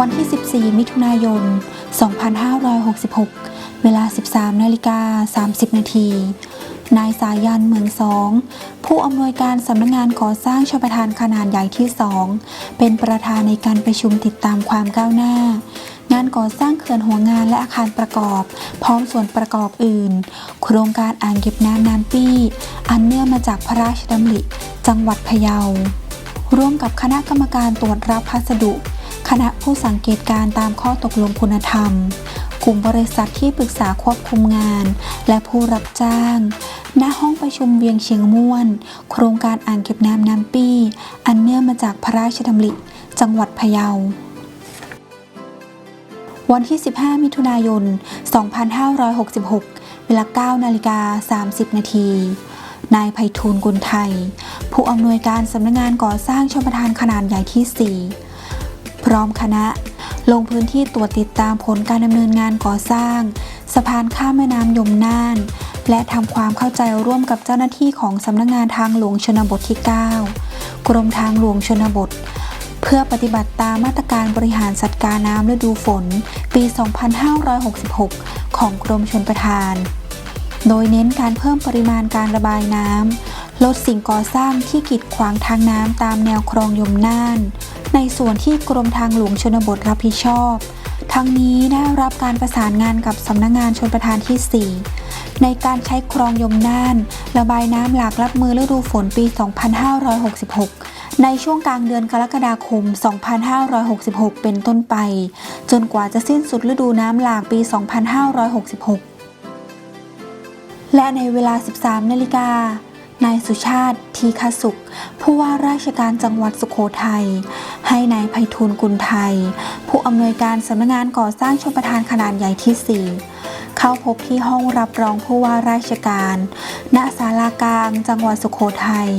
วันที่ 14 มิถุนายน 2566 เวลา 13 นาฬิกา 30 นาที นายสายันเหมืองสอง ผู้อำนวยการสำนักงานก่อสร้างชประทานขนาดใหญ่ที่ 2 เป็นประธานในการประชุมติดตามความก้าวหน้า งานก่อสร้างเขื่อนหัวงานและอาคารประกอบ พร้อมส่วนประกอบอื่น โครงการอ่างเก็บน้ำนานปี้ อันเนื่องมาจากพระราชดำริ จังหวัดพะเยา ร่วมกับคณะกรรมการตรวจรับพัสดุ คณะผู้สังเกตการณ์ตามข้อตกลงคุณธรรม กลุ่มบริษัทที่ปรึกษาควบคุมงาน และผู้รับจ้าง ณ ห้องประชุมเวียงเชียงม่วน โครงการอ่างเก็บน้ำน้ำปี้ อันเนื่องมาจากพระราชดำริ จังหวัดพะเยาวันที่ 15 มิถุนายน 2566 เวลา 9 นาฬิกา 30 นาที นายไพฑูรย์กุลไทย ผู้อำนวยการสำนักงานก่อสร้างชมประทานขนาดใหญ่ที่ 4 พร้อมคณะ ลงพื้นที่ตรวจติดตามผลการดำเนินงานก่อสร้าง สะพานข้ามแม่น้ำยมน่าน และทำความเข้าใจร่วมกับเจ้าหน้าที่ของสำนักงานทางหลวงชนบทที่ 9 กรมทางหลวงชนบท เพื่อปฏิบัติตามมาตรการบริหารจัดการน้ำฤดูฝน ปี 2566 ของกรมชลประทาน โดยเน้นการเพิ่มปริมาณการระบายน้ำ ลดสิ่งก่อสร้างที่กีดขวางทางน้ำตามแนวคลองยมน่าน ในส่วนที่กรมทางหลวงชนบทรับผิดชอบ ทั้งนี้ได้รับการประสานงานกับสำนักงานชนประทานที่ 4 ในการใช้คลองยมน่าน ระบายน้ำหลากรับมือฤดูฝนปี 2566 ในช่วงกลางเดือนกรกฎาคม 2566 เป็นต้นไป จนกว่าจะสิ้นสุดฤดูน้ำหลากปี 2566 และในเวลา 13 นาฬิกา นายสุชาติทีคสุข ผู้ว่าราชการจังหวัดสุโขทัย ให้นายไพฑูรย์กุลไทย ผู้อำนวยการสำนักงานก่อสร้างชมประทานขนาดใหญ่ที่ 4 เข้าพบที่ห้องรับรองผู้ว่าราชการ ณ ศาลากลาง จังหวัดสุโขทัย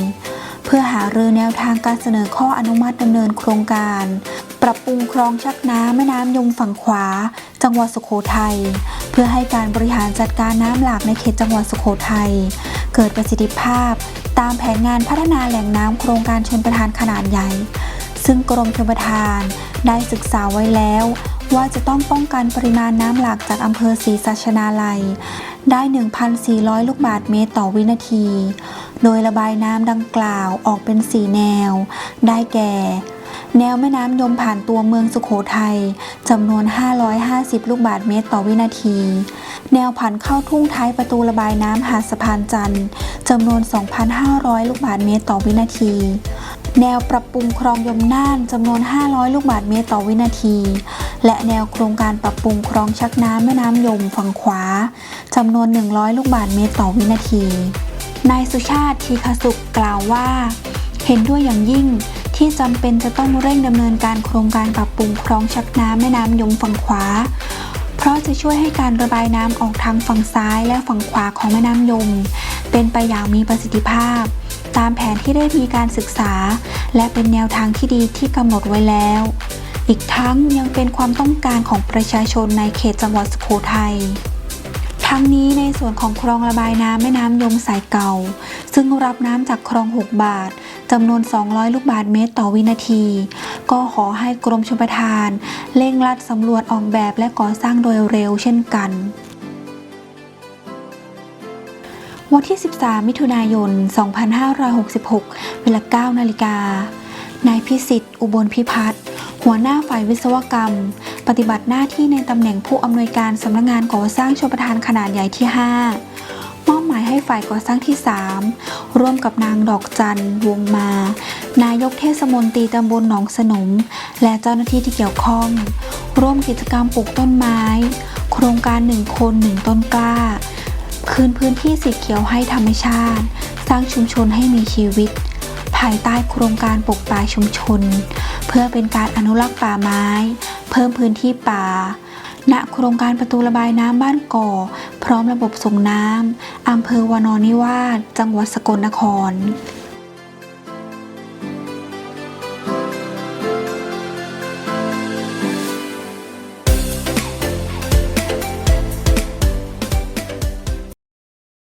เพื่อหารือแนวทางการเสนอข้ออนุมัติดำเนินโครงการ ปรับปรุงคลองชักน้ำแม่น้ำยมฝั่งขวา จังหวัดสุโขทัย เพื่อให้การบริหารจัดการน้ำหลากในเขตจังหวัดสุโขทัย เกิดประสิทธิภาพ ตามแผนงานพัฒนาแหล่งน้ำโครงการชนประทานขนาดใหญ่ ซึ่งกรมชลประทานได้ศึกษาไว้แล้ว ว่าจะต้องป้องกันปริมาณน้ำหลากจากอำเภอศรีสัชนาลัย ได้ 1,400 ลูกบาศก์เมตรต่อวินาที โดยระบายน้ำดังกล่าวออกเป็น 4 แนว ได้แก่ แนวแม่น้ำยมผ่านตัวเมืองสุขโขทัยจำนวน 550 ลูกบาศก์เมตรต่อวินาที แนวผ่านเข้าทุ่งท้ายประตูระบายน้ำหาดสะพานจันทร์จำนวน 2,500 ลูกบาศก์เมตรต่อวินาที แนวปรับปรุงคลองยมน่านจำนวน 500 ลูกบาศก์เมตรต่อวินาที และแนวโครงการปรับปรุงคลองชักน้ำแม่น้ำยมฝั่งขวาจำนวน 100 ลูกบาศก์เมตรต่อวินาทีนายสุชาติทีคสุขกล่าวว่า เห็นด้วยอย่างยิ่ง ที่จำเป็นจะต้องเร่งดำเนินการโครงการปรับปรุงคลองชักน้ำแม่น้ำยมฝั่งขวา เพราะจะช่วยให้การระบายน้ำออกทางฝั่งซ้ายและฝั่งขวาของแม่น้ำยม เป็นไปอย่างมีประสิทธิภาพ ตามแผนที่ได้มีการศึกษา และเป็นแนวทางที่ดีที่กำหนดไว้แล้ว อีกทั้งยังเป็นความต้องการของประชาชนในเขตจังหวัดสุโขทัย ทั้งนี้ในส่วนของคลองระบายน้ำแม่น้ำยมสายเก่า ซึ่งรับน้ำจากคลอง 6 บาทจำนวน 200 ลูกบาศก์เมตรต่อวินาที ก็ขอให้กรมชลประทานเร่งรัดสำรวจออกแบบและก่อสร้างโดยเร็วเช่นกันวันที่ 13 มิถุนายน 2566 เวลา 9 นาฬิกานายพิสิทธิ์ อุบลพิพัฒน์ หัวหน้าฝ่ายวิศวกรรม ปฏิบัติหน้าที่ในตำแหน่งผู้อำนวยการสำนักงานก่อสร้างชลประทานขนาดใหญ่ที่ 5 มอบหมายให้ฝ่ายก่อสร้างที่ 3 ร่วมกับนางดอกจันทร์วงมา นายกเทศมนตรีตำบลหนองสนม และเจ้าหน้าที่ที่เกี่ยวข้อง ร่วมกิจกรรมปลูกต้นไม้ โครงการหนึ่งคนหนึ่งต้นกล้า คืนพื้นที่สีเขียวให้ธรรมชาติ สร้างชุมชนให้มีชีวิต ภายใต้โครงการปลูกป่าชุมชน พื่อเป็นการอนุรักษ์ป่าไม้ เพิ่มพื้นที่ป่า ณ โครงการประตูระบายน้ำบ้านก่อ พร้อมระบบส่งน้ำอำเภอวานอนนิวาสจังหวัดสกลนคร